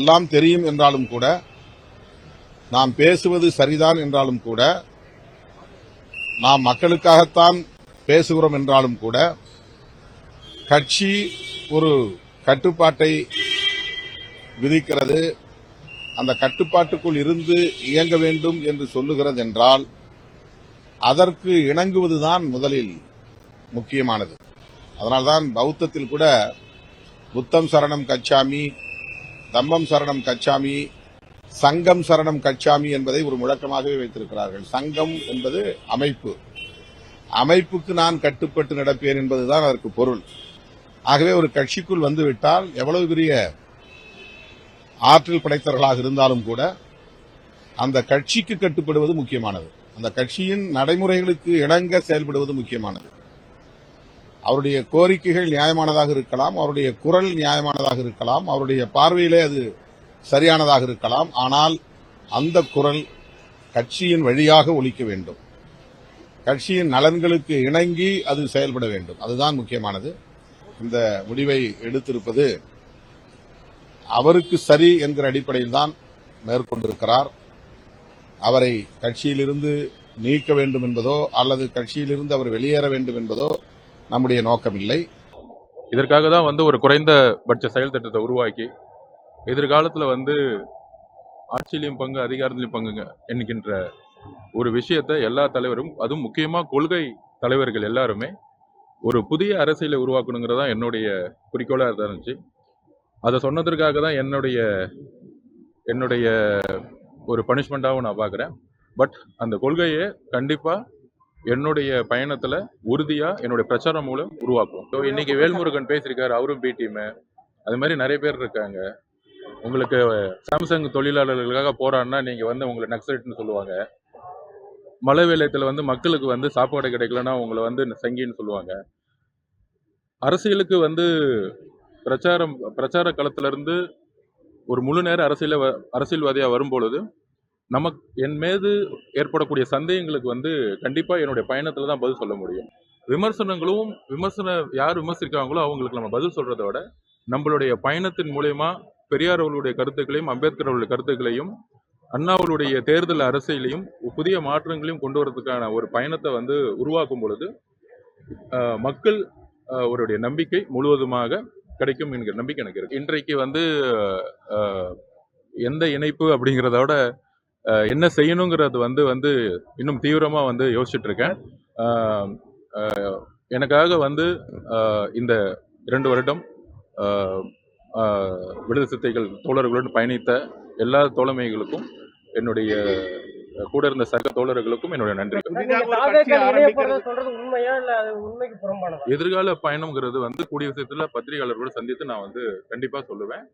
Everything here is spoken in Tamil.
எல்லாம் தெரியும் என்றாலும் கூட நாம் பேசுவது சரிதான் என்றாலும் கூட நாம் மக்களுக்காகத்தான் பேசுகிறோம் என்றாலும் கூட கட்சி ஒரு கட்டுப்பாட்டை விதிக்கிறது. அந்த கட்டுப்பாட்டுக்குள் இருந்து இயங்க வேண்டும் என்று சொல்லுகிறது என்றால் அதற்கு இணங்குவதுதான் முதலில் முக்கியமானது. அதனால்தான் பௌத்தத்தில் கூட புத்தம் சரணம் கச்சாமி தம்மம் சரணம் கச்சாமி சங்கம் சரணம் கச்சாமி என்பதை ஒரு முழக்கமாகவே வைத்திருக்கிறார்கள். சங்கம் என்பது அமைப்பு. அமைப்புக்கு நான் கட்டுப்பட்டு நடப்பேன் என்பதுதான் அதற்கு பொருள். ஆகவே ஒரு கட்சிக்குள் வந்துவிட்டால் எவ்வளவு பெரிய ஆற்றல் படைத்தவர்களாக இருந்தாலும் கூட அந்த கட்சிக்கு கட்டுப்படுவது முக்கியமானது. அந்த கட்சியின் நடைமுறைகளுக்கு இணங்க செயல்படுவது முக்கியமானது. அவருடைய கோரிக்கைகள் நியாயமானதாக இருக்கலாம் அவருடைய குரல் நியாயமானதாக இருக்கலாம் அவருடைய பார்வையிலே அது சரியானதாக இருக்கலாம் ஆனால் அந்த குரல் கட்சியின் வழியாக ஒழிக்க வேண்டும். கட்சியின் நலன்களுக்கு இணங்கி அது செயல்பட வேண்டும். அதுதான் முக்கியமானது. இந்த முடிவை எடுத்திருப்பது அவருக்கு சரி என்கிற அடிப்படையில் தான் மேற்கொண்டிருக்கிறார். அவரை கட்சியிலிருந்து நீக்க வேண்டும் என்பதோ அல்லது கட்சியிலிருந்து அவர் வெளியேற வேண்டும் என்பதோ நம்முடைய நோக்கம் இல்லை. இதற்காக தான் வந்து ஒரு குறைந்தபட்ச செயல் திட்டத்தை உருவாக்கி எதிர்காலத்தில் வந்து ஆட்சியிலையும் பங்கு அதிகாரத்திலையும் பங்குங்க என்கின்ற ஒரு விஷயத்தை எல்லா தலைவரும் அதுவும் முக்கியமாக கொள்கை தலைவர்கள் எல்லாருமே ஒரு புதிய அரசியலை உருவாக்கணுங்கிறது தான் என்னுடைய குறிக்கோளாக இருந்துச்சு. அதை சொன்னதற்காக தான் என்னுடைய என்னுடைய ஒரு பனிஷ்மெண்ட்டாகவும் நான் பார்க்குறேன். பட் அந்த கொள்கையை கண்டிப்பாக என்னுடைய பயணத்தில் உறுதியாக என்னுடைய பிரச்சாரம் மூலம் உருவாக்கும் ஸோ இன்னைக்கு வேல்முருகன் பேசியிருக்காரு அவரும் பி டீமு அது மாதிரி நிறைய பேர் இருக்காங்க. உங்களுக்கு சாம்சங் தொழிலாளர்களுக்காக போராடினா நீங்கள் வந்து உங்களை நக்சலைட்னு சொல்லுவாங்க. மழை வேலையத்தில் வந்து மக்களுக்கு வந்து சாப்பாடு கிடைக்கலன்னா உங்களை வந்து சங்கின்னு சொல்லுவாங்க. அரசியலுக்கு வந்து பிரச்சாரம் பிரச்சார களத்திலிருந்து ஒரு முழு நேர அரசியல வ- வரும்பொழுது நமக்கு என் மீது ஏற்படக்கூடிய சந்தேகங்களுக்கு வந்து கண்டிப்பாக என்னுடைய பயணத்தில் தான் பதில் சொல்ல முடியும். விமர்சனங்களும் விமர்சன யார் விமர்சிக்கிறாங்களோ அவங்களுக்கு நம்ம பதில் சொல்கிறத விட நம்மளுடைய பயணத்தின் மூலயமா பெரியார் அவர்களுடைய கருத்துக்களையும் அம்பேத்கர் அவர்களுடைய கருத்துக்களையும் அண்ணா தேர்தல் அரசியலையும் புதிய மாற்றங்களையும் கொண்டு வரதுக்கான ஒரு பயணத்தை வந்து உருவாக்கும் பொழுது மக்கள் அவருடைய நம்பிக்கை முழுவதுமாக கிடைக்கும் என்கிற நம்பிக்கை எனக்கு இருக்கு. இன்றைக்கு வந்து எந்த இணைப்பு அப்படிங்கிறத விட என்ன செய்யணுங்கிறது வந்து வந்து இன்னும் தீவிரமா வந்து யோசிச்சுட்டு இருக்கேன் ஆஹ், ஆஹ், எனக்காக வந்து இந்த இரண்டு வருடம் விடுதலை சித்தைகள் தோழர்களுடன் பயணித்த எல்லா தோழமைகளுக்கும் என்னுடைய கூட இருந்த சக தோழர்களுக்கும் என்னுடைய நன்றி. எதிர்கால பயணம்ங்கிறது வந்து கூடிய விஷயத்துல பத்திரிகையாளர்களோட சந்தித்து நான் வந்து கண்டிப்பா சொல்லுவேன்.